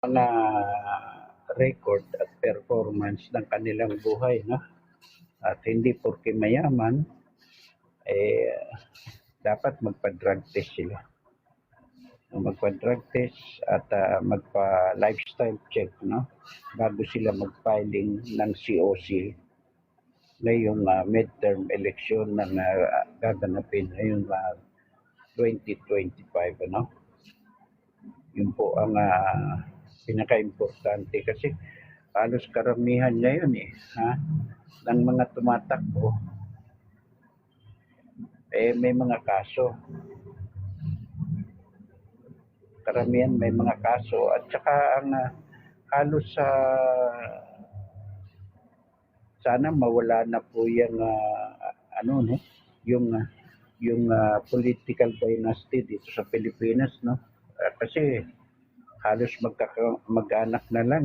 mga record at performance ng kanilang buhay, no? At hindi porke mayaman, eh, dapat magpa-drug test sila. Magpa-drug test at ah, magpa-lifestyle check, no? Bago sila mag-filing ng COC ngayong ah, midterm election na uh, gaganapin ngayong ah, 2025, ano? Yun po ang ah, pinaka-importante kasi halos karamihan ngayon eh, ha? ng mga tumatakbo, eh may mga kaso. Karamihan may mga kaso at saka ang ah, halos sa sana mawala na po yung ah, ano no yung ah, yung ah, political dynasty dito sa Pilipinas no Ah, kasi halos magkaka- mag-anak na lang